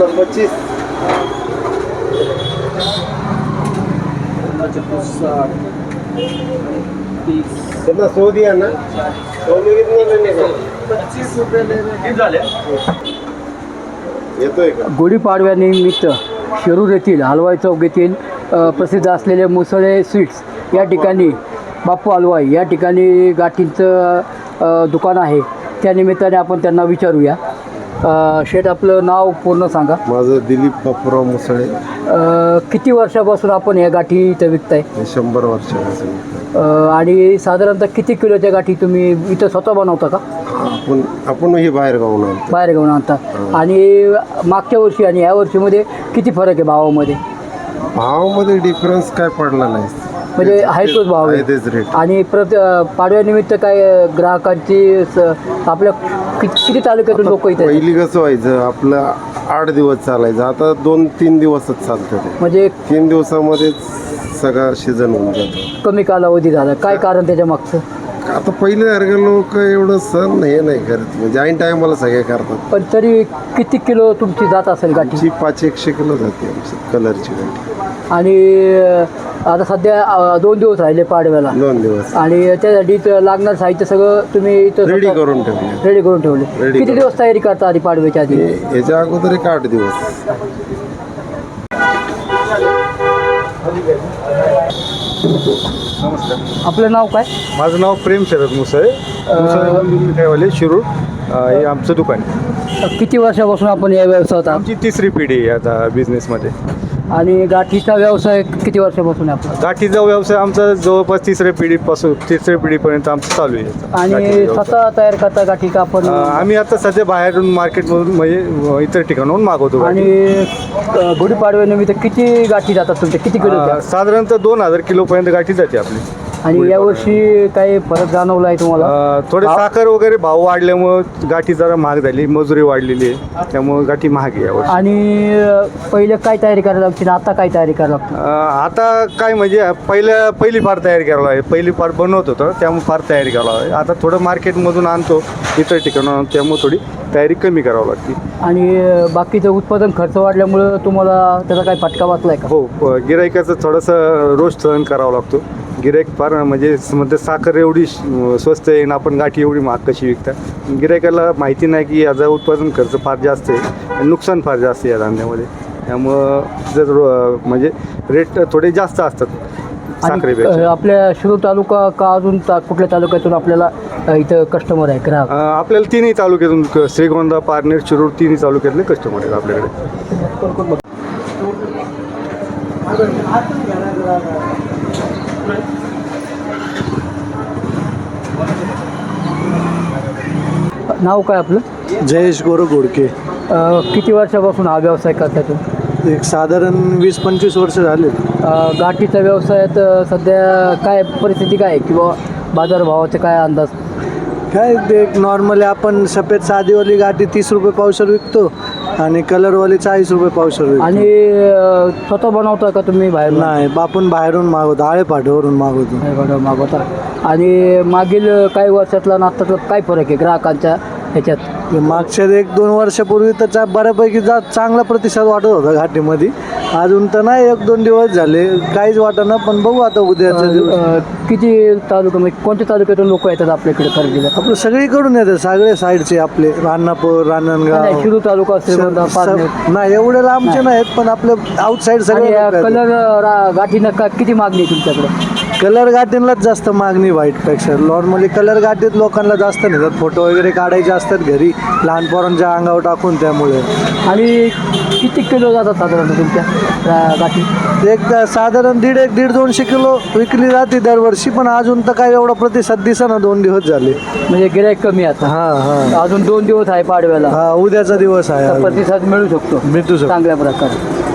पच्चीस कितना सौ दिया ना सौ में कितना लेने का पच्चीस रुपये लेने येतोय का गुढीपाडव्यानिमित्त शिरूर येथील हलवाई चौक येथील प्रसिद्ध असलेले मुसळे स्वीट्स या ठिकाणी बाप्पू हलवाई या ठिकाणी गाठींचं दुकान आहे. त्या निमित्ताने आपण त्यांना विचारूया. अ, शेठ आपलं नाव पूर्ण सांगा. माझं दिलीप बापूराव मुसळे. अ, किती वर्षापासून आपण या गाठी इथं विकताय? हे शंभर वर्षापासून अ, आणि साधारणतः किती किलोच्या गाठी तुम्ही इथं स्वतः बनवता का? आपण आपण ही बाहेर गावून आणतो. बाहेर घेऊन आणता. आणि मागच्या वर्षी आणि या वर्षीमध्ये किती फरक आहे भावामध्ये? भावामध्ये डिफरन्स काय पडला नाही. म्हणजे आहे तोच भाव आहे. आहे तेच रेट आणि प्रत पाडव्यानिमित्त काय अ, ग्राहकांची स- आपल्या कि- किती तालुक्यातून लोक इथे आहेत? पहिली कसं व्हायचं आपलं आठ दिवस चालायचं. आता दोन तीन दिवसच चालतं ते. म्हणजे तीन दिवसामध्येच सगळा सीझन होऊन जातो. कमी कालावधी झाला. काय कारण त्याच्या मागचं? आता पहिले सारखे लोक एवढं सण हे नाही करत. म्हणजे ऐन टायमाला सगळे करतात. पण तरी किती किलो तुमची जात असेल गाठी? पाच एकशे किलो जाते आमची कलरची गाठी. आणि अ, आता सध्या दोन दिवस राहिले पाडव्याला. दोन दिवस. आणि त्यासाठी इथं लागणार साहित्य सगळं तुम्ही इथं रेडी स्वतः करून ठेवले. रेडी करून ठेवले. Ready किती करून. दिवस तयारी करता आधी पाडव्याच्या आधी? हे- याच्या अगोदर एक आठ दिवस. आपलं नाव काय? माझं नाव प्रेम शरद मुसळे. मिठाईवाले शिरूर अ, हे आमचं दुकान आहे. किती वर्षापासून आपण या व्यवसायात आहात? आमची तिसरी पिढी आहे आता बिझनेसमध्ये आणि गाठीचा व्यवसाय किती वर्षापासून आहे आपला गाठीचा व्यवसाय आमचा जवळपास तिसऱ्या पिढीपासून तिसऱ्या पिढीपर्यंत आमचं चालू आहे याचा. आणि गाठीचा. स्वतः तयार करता गाठी का आपण अ, आम्ही आता सध्या बाहेरून मार्केटमधून म्हणजे अ, इतर ठिकाणाहून मागवतो गाठी. आणि अ, गुढीपाडव्यानिमित्त किती गाठी जातात तुमच्या किती किलो अ, साधारणतः दोन हजार किलोपर्यंत गाठी जाते आपली आणि यावर्षी काही फरक जाणवला आहे तुम्हाला? अ, थोडे साखर वगैरे भाव वाढल्यामुळं गाठी जरा महाग झाली मजुरी वाढलेली आहे. त्यामुळे गाठी महाग आहे यावर्षी. आणि अ, पहिले काय तयारी करायला लागते आता काय तयारी करायला लागते अ, आता काय म्हणजे पहिल्या पहिली फार तयारी करावं लागेल पहिली फार बनवत होतं त्यामुळे फार तयारी करावं लागेल आता थोडं मार्केटमधून आणतो इतर ठिकाणून आणतो त्यामुळे थोडी तयारी कमी करावं लागते. आणि अ, बाकीचं उत्पादन खर्च वाढल्यामुळं तुम्हाला त्याचा काय फटका बसलाय का? हो प- गिरायकाचं थोडंसं रोज सहन करावं लागतो. गिरायक फार म्हणजे स- म्हणजे साखर एवढी स्वस्त आहे आणि आपण गाठी एवढी महाग कशी विकतात गिरायकाला माहिती नाही की याचा उत्पादन खर्च फार जास्त आहे आणि नुकसान फार जास्त आहे या धंद्यामध्ये त्यामुळं जर म्हणजे रेट थोडे जास्त असतात साखरेपेक्षा. आपल्या शिरूर तालुका का अजून ता कुठल्या तालुक्यातून आपल्याला इथं कस्टमर आहे ग्राहक? आपल्याला तिन्ही तालुक्यातून श्रीगोंदा पारनेर शिरूर तिन्ही तालुक्यातले कस्टमर आहेत आपल्याकडे. नाव काय आपलं? जयेश गोरख घोडके अ, किती वर्षापासून हा व्यवसाय करता तुम्ही? एक साधारण वीस पंचवीस वर्ष झाले अ, गाठीच्या व्यवसायात अ, सध्या काय परिस्थिती काय आहे? किंवा बाजारभावाचे काय अंदाज? काय ते नॉर्मली आपण सफेद साधीवाली गाठी तीस रुपये पावशर विकतो. आणि कलरवाली चाळीस रुपये पावशर आणि अ, स्वतः बनवता का तुम्ही बाहेर नाही आपण बाहेरून मागवतो आळेपाठवरून मागवतो. मागवता. आणि मागील काही वर्षातला आणि काय फरक आहे ग्राहकांच्या ह्याच्यात. मागच्या एक दोन वर्षापूर्वी तर चा- बऱ्यापैकी जा चांगला प्रतिसाद वाटत होता घाटीमध्ये. अजून तर नाही एक दोन दिवस झाले. काहीच वाटना पण बघू आता उद्याचा दिवस अ, किती तालुका म्हणजे कोणत्या तालुक्यातून लोक येतात आपल्याकडे खरेदीला? आपलं सगळीकडून येतं सगळे साईडचे आपले. राणापूर नाही, राणणगाव शिरूर तालुका श्रीगोंदा स- पारनेर स- नाही एवढे लांबचे नाहीत पण आपले आउटसाईड आणि सगळे लोकं येतात. कलर गाठीनं का किती मागणी आहे तुमच्याकडे? कलर गाठींलाच जास्त मागणी व्हाईटपेक्षा नॉर्मली कलर गाठीत लोकांना जास्त नेतात फोटो वगैरे काढायचे असतात घरी. लहान पोरांच्या अंगावर टाकून त्यामुळे. आणि किती किलो जातात साधारण तुमच्या? अ, गाठी एक द- साधारण दीड एक दीड दोनशे किलो विकली जाते दरवर्षी पण अजून तर काय एवढा प्रतिसाद दिसेना दोन दिवस झाले. म्हणजे गिराईक कमी आता. हा हा. अजून दोन दिवस आहे पाडव्याला. हा उद्याचा दिवस आहे तर. प्रतिसाद मिळू शकतो. भेटू शकतो. चांगल्या प्रकारे.